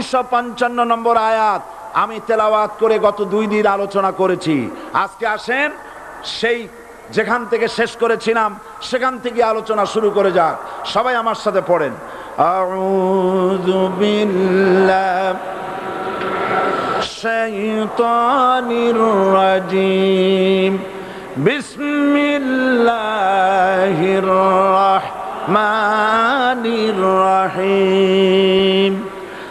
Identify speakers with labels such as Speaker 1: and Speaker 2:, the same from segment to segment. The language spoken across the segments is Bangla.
Speaker 1: দুইশো পঞ্চান্ন নম্বর আয়াত আমি তেলাওয়াত করে গত দুই দিন আলোচনা করেছি। আজকে আসেন, সেই যেখান থেকে শেষ করেছিলাম, সেখান থেকে আলোচনা শুরু করে যাক। সবাই আমার সাথে পড়েন। বিসমিল্লাহির রহমানির রহিম।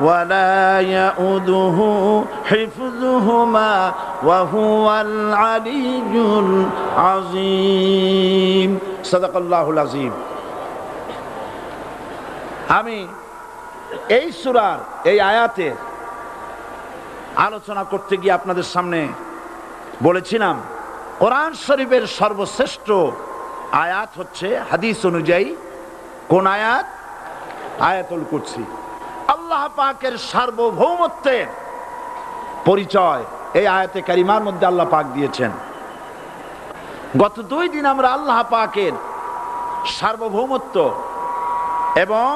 Speaker 1: ولا يؤده حفظهما وهو العلي العظيم صدق الله العظيم আমি এই সুরার এই আয়াতে আলোচনা করতে গিয়ে আপনাদের সামনে বলেছিলাম কোরআন শরীফের সর্বশ্রেষ্ঠ আয়াত হচ্ছে হাদিস অনুযায়ী কোন আয়াত আয়াতুল কুরসি আল্লাহ পাকের সার্বভৌমত্বের পরিচয় এই আয়াতে কারিমার মধ্যে আল্লাহ পাক দিয়েছেন। গত দুই দিন আমরা আল্লাহ পাকের সার্বভৌমত্ব এবং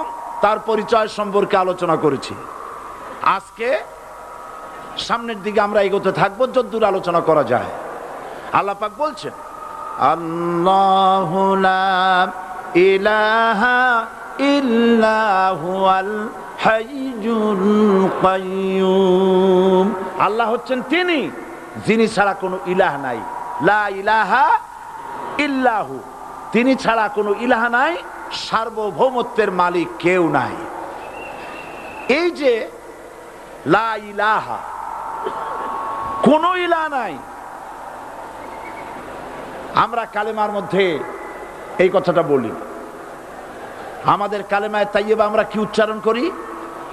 Speaker 1: তার পরিচয় সম্পর্কে আলোচনা করেছি। আজকে সামনের দিকে আমরা এগোতে থাকব, যদ্দূর আলোচনা করা যায়। আল্লাহ পাক বলছেন, আল্লাহ ইলাহা ইল্লাহুয়াল আল্লাহ হচ্ছেন তিনি, যিনি ছাড়া কোনো ইলাহ নাই। লা ইলাহা ইল্লাহু। তিনি ছাড়া কোনো ইলাহা নাই, সার্বভৌমত্বের মালিক কেউ নাই। এই যে লা ইলাহা, কোন ইলা নাই। আমরা কালেমার মধ্যে এই কথাটা বলি। আমাদের কালেমায় তাইয়েবা আমরা কি উচ্চারণ করি?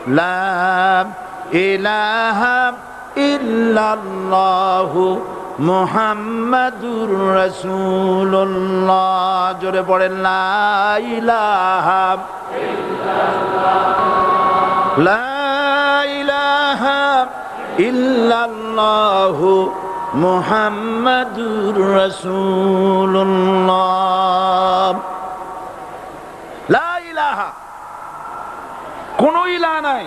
Speaker 1: জোরে ইলাহা ইল্লাল্লাহু মুহাম্মাদুর রাসূলুল্লাহ। লা ইলাহা। কোন ইলাহ নাই।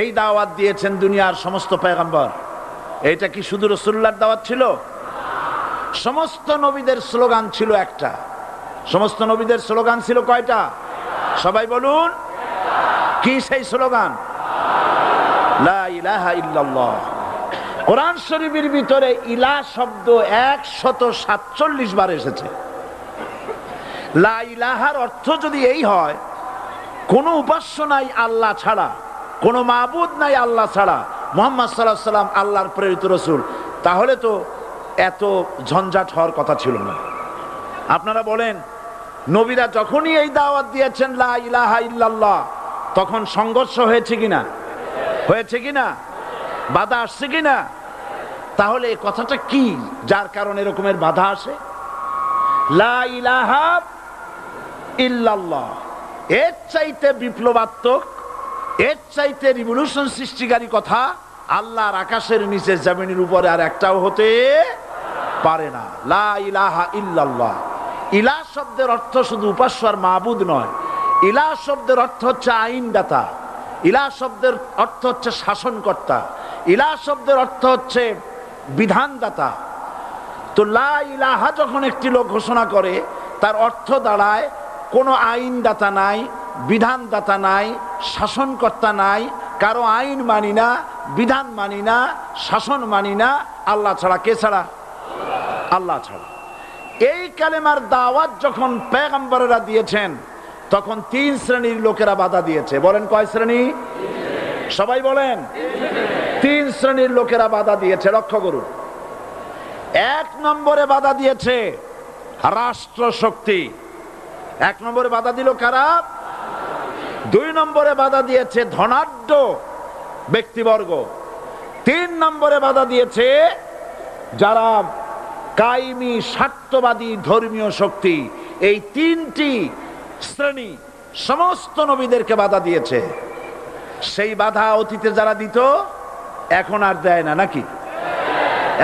Speaker 1: এই দাওয়াত দিয়েছেন দুনিয়ার সমস্ত পেগম্বর এটা কি শুধু রসুল্লার দাওয়াত ছিল? সমস্ত নবীদের স্লোগান ছিল একটা। সমস্ত নবীদের স্লোগান ছিল কয়টা? সবাই বলুন। কি সেই স্লোগান? কোরআন শরীফের ভিতরে ইলা শব্দ একশত সাতচল্লিশ বার এসেছে। লা ইলাহার অর্থ যদি এই হয়, কোনো উপাস্য নাই আল্লাহ ছাড়া, কোনো মাবুদ নাই আল্লাহ ছাড়া, মোহাম্মদ সাল্লাহ সাল্লাম আল্লাহর প্রেরিত রসুল, তাহলে তো এত ঝঞ্ঝাট হওয়ার কথা ছিল না। আপনারা বলেন, নবীরা যখনই এই দাওয়াত দিয়েছেন লা ইলাহা ইল্লাল্লাহ, তখন সংঘর্ষ হয়েছে কিনা? হয়েছে কিনা? বাধা আসছে কিনা? তাহলে এই কথাটা কি, যার কারণে এরকমের বাধা আসে? লা ইলাহা ইল্লাল্লাহ। এর চাইতে বিপ্লবাত্মক, এর চাইতে রিভলিউশন সৃষ্টিকারী কথা আল্লাহর আকাশের নিচে জমিনের উপরে আর একটাও হতে পারে না। লা ইলাহা ইল্লাল্লাহ। ইলা শব্দের অর্থ শুধু উপাস্য আর মাহবুদ নয়। ইলা শব্দের অর্থ হচ্ছে আইনদাতা। ইলা শব্দের অর্থ হচ্ছে শাসনকর্তা। ইলা শব্দের অর্থ হচ্ছে বিধানদাতা। তো লা ইলাহা যখন একটি লোক ঘোষণা করে, তার অর্থ দাঁড়ায় কোনো আইনদাতা নাই, বিধানদাতা নাই, শাসনকর্তা নাই, কারও আইন মানি না, বিধান মানি না, শাসন মানি না, আল্লাহ ছাড়া কে ছাড়া? আল্লাহ ছাড়া। এই কালেমার দাওয়াত যখন পেগম্বরেরা দিয়েছেন, তখন তিন শ্রেণির লোকেরা বাধা দিয়েছে। বলেন কয় শ্রেণি? সবাই বলেন। তিন শ্রেণির লোকেরা বাধা দিয়েছে, লক্ষ্য করুন। এক নম্বরে বাধা দিয়েছে রাষ্ট্র শক্তি এক নম্বরে বাধা দিল কারা? দুই নম্বরে বাধা দিয়েছে ধনাঢ্য ব্যক্তিবর্গ। তিন নম্বরে বাধা দিয়েছে যারা কাইমি, স্বার্থবাদী, ধর্মীয় শক্তি। এই তিনটি শ্রেণি সমস্ত নবীদেরকে বাধা দিয়েছে। সেই বাধা অতীতে যারা দিত, এখন আর দেয় না, নাকি?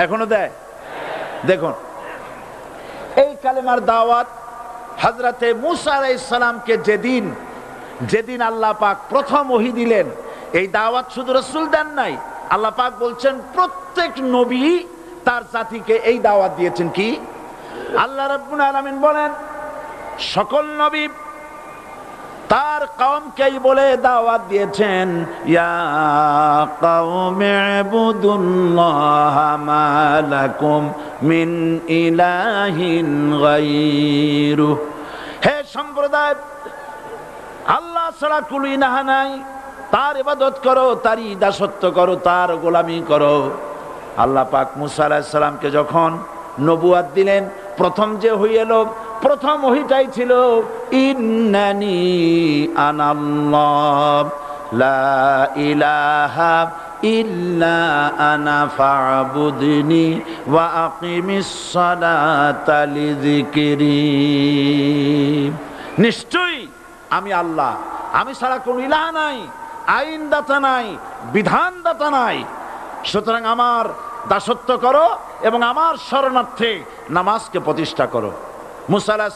Speaker 1: এখনও দেয়? দেখুন, এই কালেমার দাওয়াত হজরতে মুসা যেদিন যেদিন আল্লাহ পাক প্রথম ওহি দিলেন, এই দাওয়াত শুধু রসুল দেন নাই, আল্লাহ পাক বলছেন প্রত্যেক নবী তার জাতিকে এই দাওয়াত দিয়েছেন কি? আল্লাহ রব্বুল আলমিন বলেন, সকল নবী তার কওমকেই বলে দাওয়াত দিয়েছেন মিন ইলাহিন গায়রু হে সম্প্রদায়, আল্লাহ ছাড়া কুলি নাহা নাই। তার ইবাদত করো তারই দাসত্ব করো, তার গোলামি করো। আল্লাহ পাক মুসা আলাহিস সালামকে যখন নবুয়াত দিলেন, প্রথম যে হইল প্রথম ওহিটাই ছিল, ইন্নানি আনাল্লাহ, লা ইলাহা ইল্লা আনা ফাবুদনি ওয়া আকিমিস সালাতা লিযিকরি। নিশ্চয়ই আমি আল্লাহ। আমি ছাড়া কোন ইলাহ নাই আইন দাতা নাই বিধান দাতা নাই। সুতরাং আমার দাসত্ব করো এবং আমার শরণার্থে নামাজকে প্রতিষ্ঠা করো। মুসালা